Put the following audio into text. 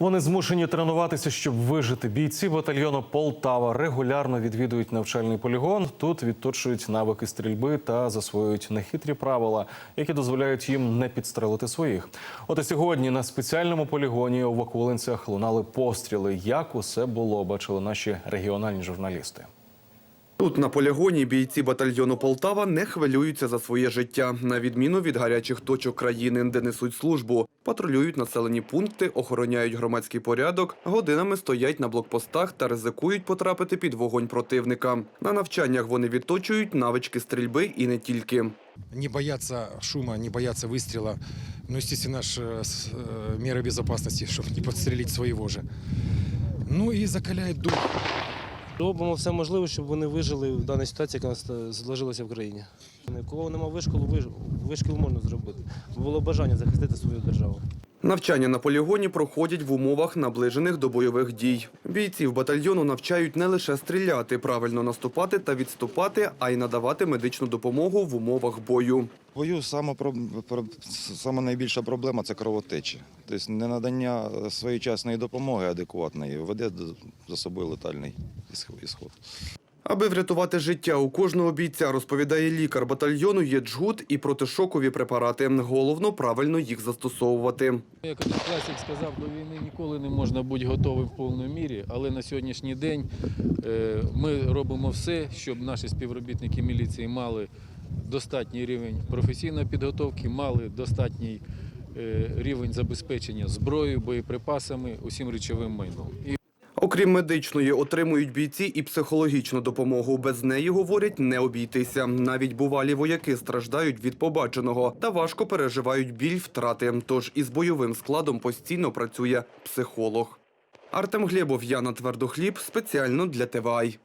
Вони змушені тренуватися, щоб вижити. Бійці батальйону Полтава регулярно відвідують навчальний полігон. Тут відточують навики стрільби та засвоюють нехитрі правила, які дозволяють їм не підстрелити своїх. От і сьогодні на спеціальному полігоні у Вакулинцях лунали постріли. Як усе було, бачили наші регіональні журналісти. Тут на полігоні бійці батальйону Полтава не хвилюються за своє життя, на відміну від гарячих точок країни, де несуть службу. Патрулюють населені пункти, охороняють громадський порядок, годинами стоять на блокпостах та ризикують потрапити під вогонь противника. На навчаннях вони відточують навички стрільби і не тільки. не бояться шума, не бояться выстрела. Ну, естественно, ж, э, с- э, меры безопасности, чтобы не подстрелить своего же. Ну и закаляет дух. Робимо все можливе, щоб вони вижили в даній ситуації, яка е, зложилася в країні. Кого немає вишколу, вишкіл можна зробити. Було бажання захистити свою державу. Навчання на полігоні проходять в умовах, наближених до бойових дій. Бійців батальйону навчають не лише стріляти, правильно наступати та відступати, а й надавати медичну допомогу в умовах бою. Бою саме, саме найбільша проблема це кровотечі. Тобто ненадання своєчасної допомоги адекватної веде за собою летальний ісх- ісход. Аби врятувати життя у кожного бійця, розповідає лікар батальйону, є джгут і протишокові препарати. Головно правильно їх застосовувати. Як класик сказав, до війни ніколи не можна бути готовим в повній мірі, але на сьогоднішній день е, ми робимо все, щоб наші співробітники міліції мали достатній рівень професійної підготовки, мали достатній е, рівень забезпечення зброєю, боєприпасами, усім речовим майном. Окрім медичної, отримують бійці і психологічну допомогу. Без неї, говорять, не обійтися. Навіть бувалі вояки страждають від побаченого та важко переживають біль втрати. Тож із бойовим складом постійно працює психолог. Артем Глєбов, Яна Твердохліб спеціально для ТВАЙ.